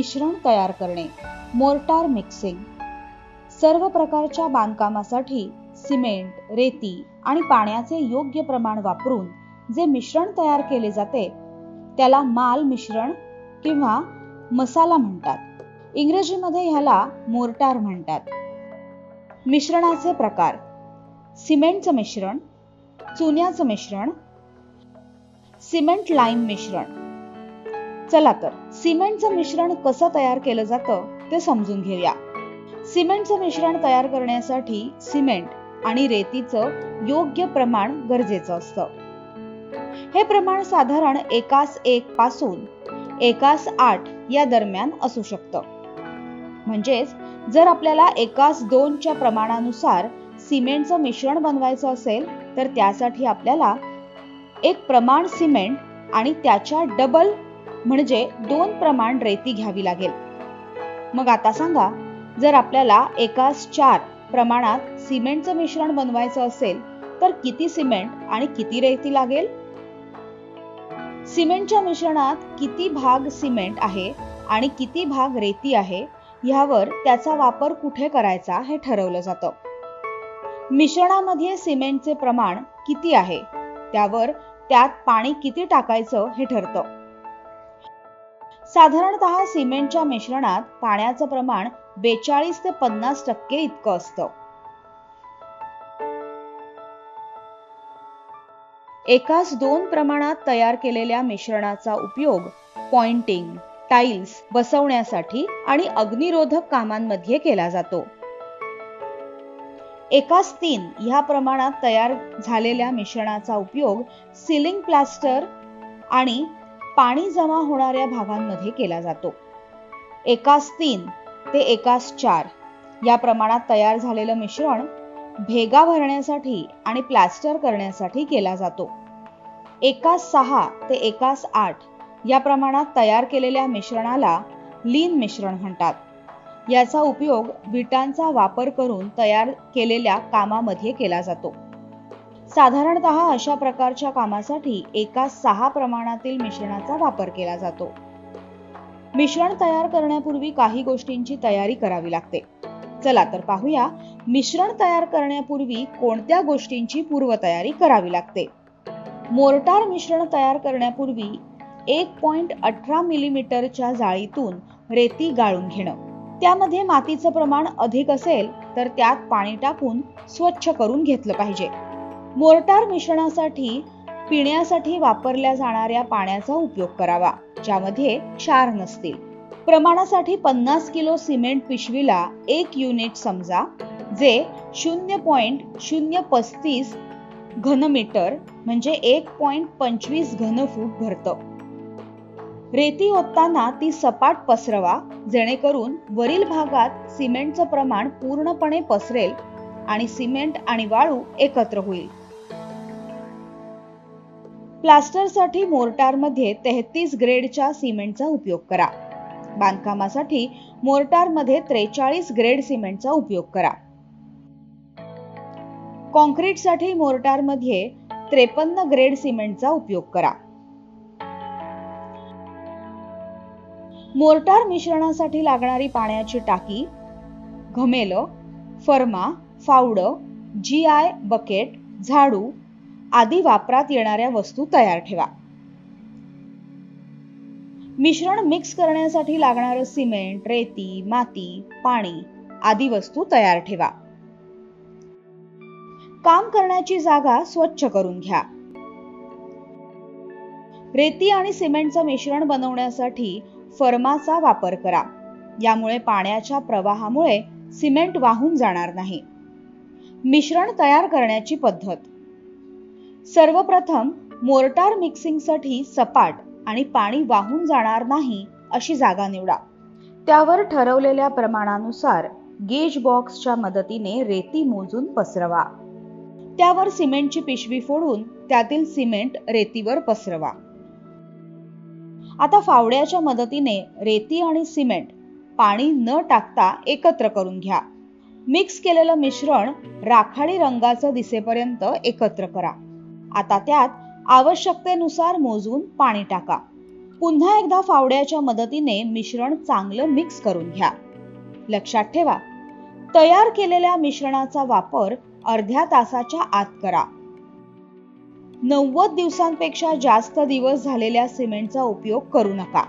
मिश्रण तयार करणे. Mortar mixing. सर्व प्रकारच्या बांधकामासाठी सिमेंट रेती आणि पाण्याचे योग्य प्रमाण वापरून जे मिश्रण तयार केले जाते त्याला माल मिश्रण किंवा मसाला म्हणतात. इंग्रजीमध्ये ह्याला मोर्टार म्हणतात. मिश्रणाचे प्रकार. सिमेंटचं मिश्रण चुन्याचं मिश्रण सिमेंट लाईम मिश्रण. चला तर. सिमेंटचं मिश्रण कसं तयार केलं जातं ते समजून घेऊया. सिमेंटचं मिश्रण तयार करण्यासाठी सिमेंट आणि रेतीचं योग्य प्रमाण गरजेचं असतं. हे प्रमाण साधारण एकास एक पासून एकास आठ या दरम्यान असू शकतं. म्हणजेच जर आपल्याला एकास दोनच्या प्रमाणानुसार सिमेंटचं मिश्रण बनवायचं असेल तर त्यासाठी आपल्याला एक प्रमाण सिमेंट आणि त्याच्या डबल म्हणजे दोन प्रमाण रेती घ्यावी लागेल. मग आता सांगा जर आपल्याला एकास चार प्रमाणात सिमेंटचं मिश्रण बनवायचं असेल तर किती सिमेंट आणि किती रेती लागेल? सिमेंटच्या मिश्रणात किती भाग सिमेंट आहे आणि किती भाग रेती आहे ह्यावर त्याचा वापर कुठे करायचा हे ठरवलं जातं. मिश्रणामध्ये सिमेंटचे प्रमाण किती आहे? त्यावर त्यात पाणी किती टाकायचं हे ठरतं. साधारणतः सिमेंटच्या मिश्रणात पाण्याचं प्रमाण बेचाळीस ते पन्नास टक्के इतकं असतं. एकाच दोन प्रमाणात तयार केलेल्या मिश्रणाचा उपयोग पॉइंटिंग टाइल्स बसवण्यासाठी आणि अग्निरोधक कामांमध्ये केला जातो. एकाच तीन ह्या प्रमाणात तयार झालेल्या मिश्रणाचा उपयोग सिलिंग प्लास्टर आणि पाणी जमा होणाऱ्या भागांमध्ये केला जातो. एकास तीन ते एकास चार या प्रमाणात तयार झालेलं मिश्रण भेगा भरण्यासाठी आणि प्लास्टर करण्यासाठी केला जातो. एकास सहा ते एकास आठ या प्रमाणात तयार केलेल्या मिश्रणाला लीन मिश्रण म्हणतात. याचा उपयोग विटांचा वापर करून तयार केलेल्या कामामध्ये केला जातो. साधारणत अशा प्रकारच्या कामासाठी एका सहा प्रमाणातील मिश्रणाचा वापर केला जातो. मिश्रण तयार करण्यापूर्वी काही गोष्टींची तयारी करावी लागते. चला तर पाहूया मिश्रण तयार करण्यापूर्वी कोणत्या गोष्टींची पूर्वतयारी करावी लागते? मोर्टार मिश्रण तयार करण्यापूर्वी एक पॉइंट अठरा मिलीमीटरच्या जाळीतून रेती गाळून घेणं. त्यामध्ये मातीचं प्रमाण अधिक असेल तर त्यात पाणी टाकून स्वच्छ करून घेतलं पाहिजे. मोर्टार मिश्रणासाठी पिण्यासाठी वापरल्या जाणाऱ्या पाण्याचा उपयोग करावा ज्यामध्ये क्षार नसतील. प्रमाणासाठी पन्नास किलो सिमेंट पिशवीला एक युनिट समजा जे शून्य पॉइंट शून्य पस्तीस घनमीटर म्हणजे एक पॉइंट पंचवीस घनफूट भरतं. रेती ओतताना ती सपाट पसरवा जेणेकरून वरील भागात सिमेंटचं प्रमाण पूर्णपणे पसरेल आणि सिमेंट आणि वाळू एकत्र होईल. प्लास्टरसाठी मोर्टारमध्ये तेहतीस ग्रेडच्या सिमेंटचा उपयोग करा. बांधकामासाठी मोर्टारमध्ये त्रेचाळीस ग्रेड सिमेंटचा उपयोग करा. कॉन्क्रीटसाठी मोर्टारमध्ये त्रेपन्न ग्रेड सिमेंटचा उपयोग करा. मोर्टार मिश्रणासाठी लागणारी पाण्याची टाकी घमेल फर्मा फावड जी आय बकेट झाडू आदी वापरात येणाऱ्या वस्तू तयार ठेवा. मिश्रण मिक्स करण्यासाठी लागणारं सिमेंट रेती माती पाणी आदी वस्तू तयार ठेवा. काम करण्याची जागा स्वच्छ करून घ्या. रेती आणि सिमेंटचं मिश्रण बनवण्यासाठी फर्माचा वापर करा. यामुळे पाण्याच्या प्रवाहामुळे सिमेंट वाहून जाणार नाही. मिश्रण तयार करण्याची पद्धत. सर्वप्रथम मोर्टार मिक्सिंगसाठी सपाट आणि पाणी वाहून जाणार नाही अशी जागा निवडा. त्यावर ठरवलेल्या प्रमाणानुसार गेज बॉक्सच्या मदतीने रेती मोजून पसरवा. त्यावर सिमेंटची पिशवी फोडून त्यातील सिमेंट रेतीवर पसरवा. आता फावड्याच्या मदतीने रेती आणि सिमेंट पाणी न टाकता एकत्र करून घ्या. मिक्स केलेलं मिश्रण राखाडी रंगाचं दिसेपर्यंत एकत्र करा. आता त्यात आवश्यकतेनुसार मोजून पाणी टाका. पुन्हा एकदा फावड्याच्या मदतीने मिश्रण चांगलं मिक्स करून घ्या. लक्षात ठेवा तयार केलेल्या मिश्रणाचा वापर अर्ध्या तासाच्या आत करा. नव्वद दिवसांपेक्षा जास्त दिवस झालेल्या सिमेंटचा उपयोग करू नका.